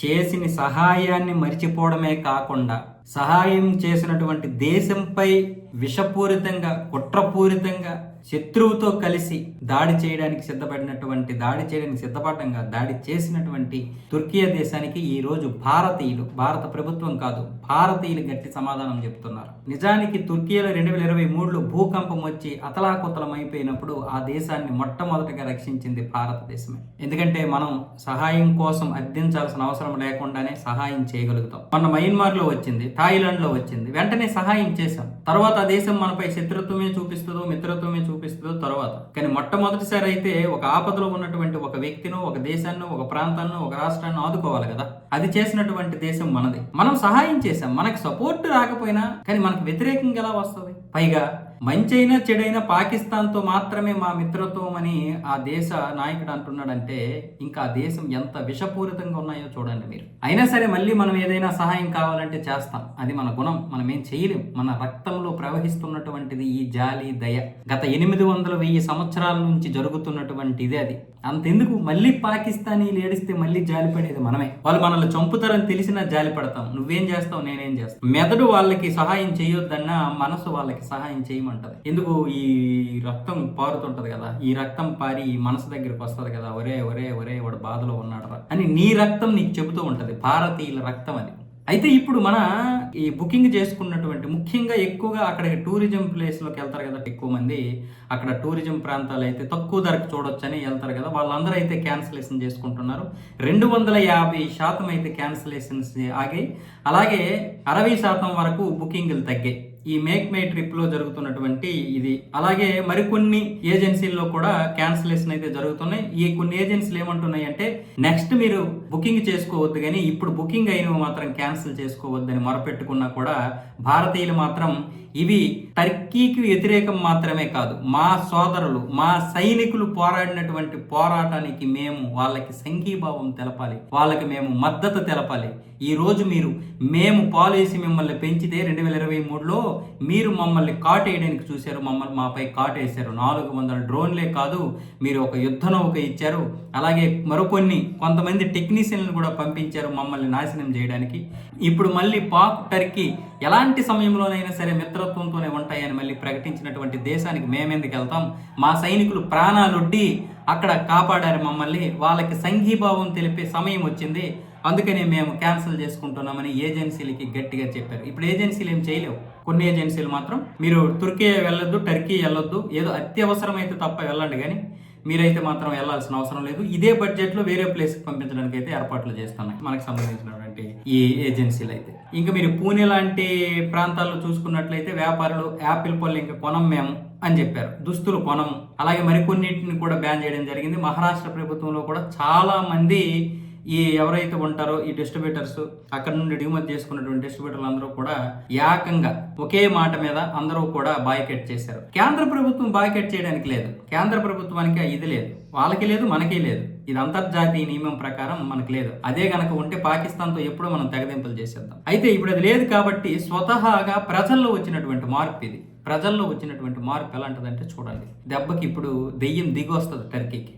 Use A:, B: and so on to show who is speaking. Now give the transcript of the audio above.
A: చేసిన సహాయాన్ని మరిచిపోవడమే కాకుండా సహాయం చేసినటువంటి దేశంపై విషపూరితంగా కుట్రపూరితంగా శత్రువుతో కలిసి దాడి చేయడానికి సిద్ధపడినటువంటి దాడి చేయడానికి సిద్ధపడంగా దాడి చేసినటువంటి తుర్కియా దేశానికి ఈ రోజు భారతీయులు భారత ప్రభుత్వం కాదు భారతీయులు గట్టి సమాధానం చెప్తున్నారు. నిజానికి తుర్కీలో రెండు వేల ఇరవై మూడులో భూకంపం వచ్చి అతలాకుతలం అయిపోయినప్పుడు ఆ దేశాన్ని మొట్టమొదటిగా రక్షించింది భారతదేశమే. ఎందుకంటే మనం సహాయం కోసం అర్థించాల్సిన అవసరం లేకుండానే సహాయం చేయగలుగుతాం. మొన్న మయన్మార్లో వచ్చింది థాయిలాండ్లో వచ్చింది. వెంటనే సహాయం చేశాం. తర్వాత ఆ దేశం మనపై శత్రుత్వమే చూపిస్తుందో మిత్రత్వమే చూపిస్తుందో తర్వాత. కానీ మొట్టమొదటిసారి అయితే ఒక ఆపదలో ఉన్నటువంటి ఒక వ్యక్తినో ఒక దేశాన్ని ఒక ప్రాంతాన్ని ఒక రాష్ట్రాన్ని ఆదుకోవాలి కదా? అది చేసినటువంటి దేశం మనది. మనం సహాయం చేశాం. మనకు సపోర్ట్ రాకపోయినా కానీ మనకు వ్యతిరేకంగా ఎలా వస్తుంది? పైగా మంచైనా చెడైనా పాకిస్తాన్తో మాత్రమే మా మిత్రత్వం అని ఆ దేశ నాయకుడు అంటున్నాడంటే ఇంకా ఆ దేశం ఎంత విషపూరితంగా ఉన్నాయో చూడండి మీరు. అయినా సరే మళ్ళీ మనం ఏదైనా సహాయం కావాలంటే చేస్తాం. అది మన గుణం. మనం ఏం చేయలేం. మన రక్తంలో ప్రవహిస్తున్నటువంటిది ఈ జాలి దయ. గత ఎనిమిది వందల వెయ్యి సంవత్సరాల నుంచి జరుగుతున్నటువంటి ఇదే అది. అంతెందుకు? మళ్ళీ పాకిస్తానీలు ఏడిస్తే మళ్ళీ జాలి పడేది మనమే. వాళ్ళు మనల్ని చంపుతారని తెలిసినా జాలి పడతాం. నువ్వేం చేస్తావు? నేనేం చేస్తాను? మెదడు వాళ్ళకి సహాయం చేయొద్దన్నా మనసు వాళ్ళకి సహాయం ఉంటుంది ఎందుకు ఈ రక్తం పారుతుంటది కదా? ఈ రక్తం పారి ఈ మనసు దగ్గరికి వస్తుంది కదా? ఒరే ఒరే ఒరే వాడు బాధలో ఉన్నాడరా అని నీ రక్తం నీకు చెబుతూ ఉంటది. భారతీయుల రక్తం అది. అయితే ఇప్పుడు మన ఈ బుకింగ్ చేసుకున్నటువంటి ముఖ్యంగా ఎక్కువగా అక్కడ టూరిజం ప్లేస్లోకి వెళ్తారు కదా ఎక్కువ మంది. అక్కడ టూరిజం ప్రాంతాలు అయితే తక్కువ ధరకు చూడొచ్చని వెళ్తారు కదా. వాళ్ళందరూ అయితే క్యాన్సిలేషన్ చేసుకుంటున్నారు. రెండు వందల యాభై శాతం అయితే క్యాన్సిలేషన్స్ ఆగాయి. అలాగే అరవై శాతం వరకు బుకింగ్లు తగ్గాయి. ఈ మేక్ మై ట్రిప్లో జరుగుతున్నటువంటి ఇది. అలాగే మరికొన్ని ఏజెన్సీల్లో కూడా క్యాన్సిలేషన్ అయితే జరుగుతున్నాయి. ఈ కొన్ని ఏజెన్సీలు ఏమంటున్నాయి అంటే నెక్స్ట్ మీరు బుకింగ్ చేసుకోవద్దు కానీ ఇప్పుడు బుకింగ్ అయినవి మాత్రం క్యాన్సిల్ చేసుకోవద్దని మొరపెట్టుకున్నా కూడా భారతీయులు మాత్రం ఇవి టర్కీకి వ్యతిరేకం మాత్రమే కాదు మా సోదరులు మా సైనికులు పోరాడినటువంటి పోరాటానికి మేము వాళ్ళకి సంఘీభావం తెలపాలి వాళ్ళకి మేము మద్దతు తెలపాలి. ఈరోజు మీరు మేము పాలేసి మిమ్మల్ని పెంచితే రెండు వేల ఇరవై మూడులో మీరు మమ్మల్ని కాటేయడానికి చూశారు మమ్మల్ని మాపై కాటేశారు. నాలుగు వందల డ్రోన్లే కాదు మీరు ఒక యుద్ధ నౌక ఇచ్చారు. అలాగే మరికొన్ని కొంతమంది టెక్నీషియన్లు కూడా పంపించారు మమ్మల్ని నాశనం చేయడానికి. ఇప్పుడు మళ్ళీ పాక్ టర్కీ ఎలాంటి సమయంలోనైనా సరే మిత్రత్వంతోనే ఉంటాయని మళ్ళీ ప్రకటించినటువంటి దేశానికి మేమెందుకు వెళ్తాం? మా సైనికులు ప్రాణాలొడ్డి అక్కడ కాపాడారు మమ్మల్ని. వాళ్ళకి సంఘీభావం తెలిపే సమయం వచ్చింది. అందుకనే మేము క్యాన్సిల్ చేసుకుంటున్నామని ఏజెన్సీలకి గట్టిగా చెప్పారు. ఇప్పుడు ఏజెన్సీలు ఏం చేయలేవు. కొన్ని ఏజెన్సీలు మాత్రం మీరు తుర్కీ వెళ్ళొద్దు టర్కీ వెళ్ళొద్దు ఏదో అత్యవసరమైతే తప్ప వెళ్ళండి కానీ మీరైతే మాత్రం వెళ్ళాల్సిన అవసరం లేదు. ఇదే బడ్జెట్లో వేరే ప్లేస్కి పంపించడానికి అయితే ఏర్పాట్లు చేస్తున్నాయి మనకు అంటే ఈ ఏజెన్సీలు అయితే. ఇంకా మీరు పూణే లాంటి ప్రాంతాల్లో చూసుకున్నట్లయితే వ్యాపారులు యాపిల్ పళ్ళు ఇంకా కొనం మేము అని చెప్పారు. దుస్తులు కొనము. అలాగే మరికొన్నిటిని కూడా బ్యాన్ చేయడం జరిగింది. మహారాష్ట్ర ప్రభుత్వంలో కూడా చాలా మంది ఈ ఎవరైతే ఉంటారో ఈ డిస్ట్రిబ్యూటర్స్ అక్కడ నుండి దిగుమతి చేసుకున్నటువంటి డిస్ట్రిబ్యూటర్లు అందరూ కూడా ఏకంగా ఒకే మాట మీద అందరూ కూడా బాయ్కెట్ చేశారు. కేంద్ర ప్రభుత్వం బాయ్కెట్ చేయడానికి లేదు. కేంద్ర ప్రభుత్వానికి ఇది లేదు. వాళ్ళకి లేదు మనకి లేదు. ఇది అంతర్జాతీయ నియమం ప్రకారం మనకు లేదు. అదే గనక ఉంటే పాకిస్తాన్తో ఎప్పుడో మనం తెగదింపులు చేసేద్దాం. అయితే ఇప్పుడు అది లేదు కాబట్టి స్వతహాగా ప్రజల్లో వచ్చినటువంటి మార్పు ఇది. ప్రజల్లో వచ్చినటువంటి మార్పు ఎలాంటిదంటే చూడండి. దెబ్బకి ఇప్పుడు దెయ్యం దిగి వస్తుంది టర్కీకి.